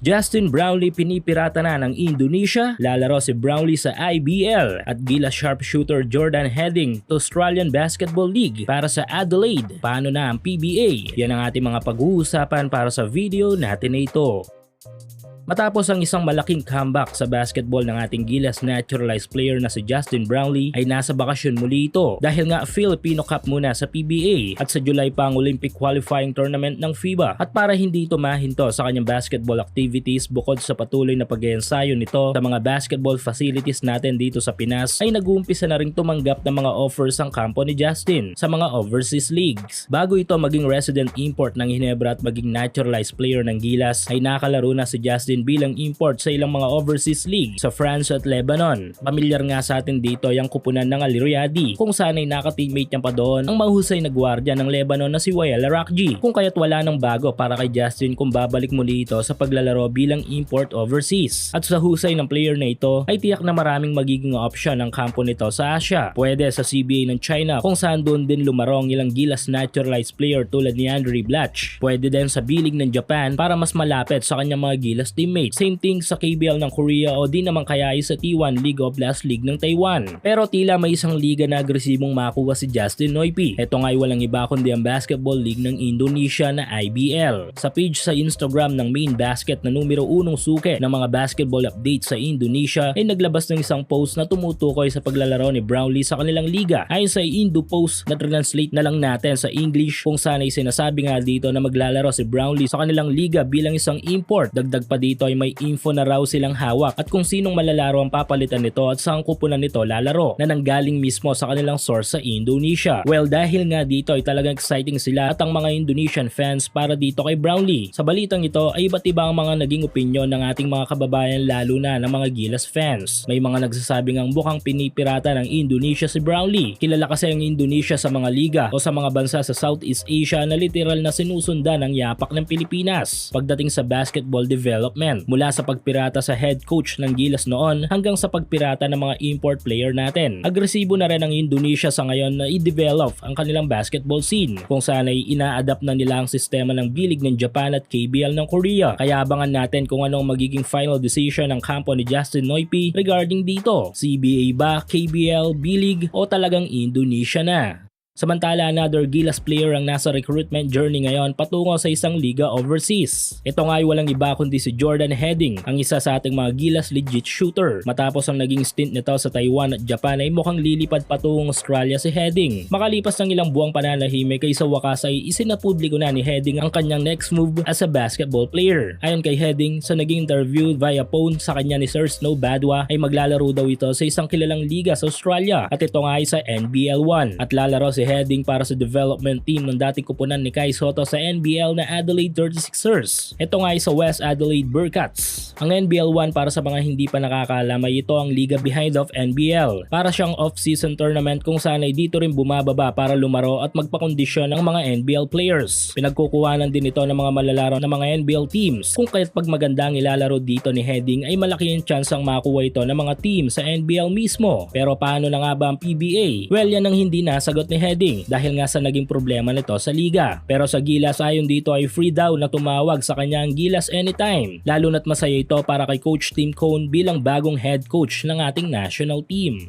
Justin Brownlee pinipirata na ng Indonesia, lalaro si Brownlee sa IBL at Gilas sharpshooter Jordan heading to Australian Basketball League para sa Adelaide. Paano na ang PBA? Yan ang ating mga pag-uusapan para sa video natin na ito. Matapos ang isang malaking comeback sa basketball ng ating Gilas naturalized player na si Justin Brownlee ay nasa bakasyon muli ito dahil nga Filipino Cup muna sa PBA at sa July pa ang Olympic qualifying tournament ng FIBA at para hindi ito mahinto sa kanyang basketball activities bukod sa patuloy na pag-iensayo nito sa mga basketball facilities natin dito sa Pinas ay nag-uumpisa na rin tumanggap ng mga offers ang kampo ni Justin sa mga overseas leagues. Bago ito maging resident import ng Hinebra at maging naturalized player ng Gilas ay nakalaro na si Justin bilang import sa ilang mga overseas league sa France at Lebanon. Pamilyar nga sa atin dito yung kupunan ng Al Riyadi kung saan ay naka-teammate niya pa doon ang mahusay na gwardiya ng Lebanon na si Wael Arakji. Kung kaya't wala nang bago para kay Justin kung babalik muli ito sa paglalaro bilang import overseas. At sa husay ng player na ito ay tiyak na maraming magiging option ang kampo nito sa Asia. Pwede sa CBA ng China kung saan doon din lumarong ilang gilas naturalized player tulad ni Andre Blatch. Pwede din sa bilig ng Japan para mas malapit sa kanyang mga gilas teammate. Same thing sa KBL ng Korea o di naman kaya ay sa T1 League of Last League ng Taiwan. Pero tila may isang liga na agresibong makuha si Justin Noipi. Ito nga ay walang iba kundi ang Basketball League ng Indonesia na IBL. Sa page sa Instagram ng Main Basket na numero unong suke ng mga basketball updates sa Indonesia ay naglabas ng isang post na tumutukoy sa paglalaro ni Brownlee sa kanilang liga. Ayon sa Indo Post na translate na lang natin sa English kung saan ay sinasabi nga dito na maglalaro si Brownlee sa kanilang liga bilang isang import. Dagdag pa dito ay may info na raw silang hawak at kung sinong malalaro ang papalitan nito at saan kupunan nito lalaro na nanggaling mismo sa kanilang source sa Indonesia. Well dahil nga dito ay talagang exciting sila at ang mga Indonesian fans para dito kay Brownlee. Sa balitang ito ay iba't iba ang mga naging opinion ng ating mga kababayan lalo na ng mga Gilas fans. May mga nagsasabing ang mukhang pinipirata ng Indonesia si Brownlee. Kilala kasi ang Indonesia sa mga liga o sa mga bansa sa Southeast Asia na literal na sinusundan ng yapak ng Pilipinas. Pagdating sa basketball development, mula sa pagpirata sa head coach ng Gilas noon hanggang sa pagpirata ng mga import player natin. Agresibo na rin ang Indonesia sa ngayon na i-develop ang kanilang basketball scene kung saan ay ina-adapt na nila ang sistema ng bilig ng Japan at KBL ng Korea. Kaya abangan natin kung anong magiging final decision ng kampo ni Justin Noipi regarding dito. CBA ba, KBL, B-League o talagang Indonesia na? Samantala, another Gilas player ang nasa recruitment journey ngayon patungo sa isang liga overseas. Ito nga ay walang iba kundi si Jordan Heading, ang isa sa ating mga Gilas legit shooter. Matapos ang naging stint nito sa Taiwan at Japan ay mukhang lilipad patungong Australia si Heading. Makalipas ng ilang buwang pananahimik ay sa wakas ay isinapubliko na ni Heading ang kanyang next move as a basketball player. Ayon kay Heading, sa naging interview via phone sa kanya ni Sir Snow Badwa ay maglalaro daw ito sa isang kilalang liga sa Australia at ito nga ay sa NBL 1 at lalaro si heading para sa development team ng dating kupunan ni Kai Soto sa NBL na Adelaide 36ers. Ito nga ay sa West Adelaide Ang NBL 1 para sa mga hindi pa nakakaalam ay ito ang liga behind of NBL. Para siyang off-season tournament kung saan ay dito rin bumababa para lumaro at magpakondisyon ng mga NBL players. Pinagkukuhanan din ito ng mga malalaro ng mga NBL teams kung kaya't pag maganda ang ilalaro dito ni Heading ay malaki ang chance ang makuha ito ng mga team sa NBL mismo. Pero paano na nga ba ang PBA? Well yan ang hindi nasagot ni heading dahil nga sa naging problema nito sa liga. Pero sa Gilas ayon dito ay free daw na tumawag sa kanyang Gilas anytime. Lalo na't masaya ito para kay Coach Tim Cone bilang bagong head coach ng ating national team.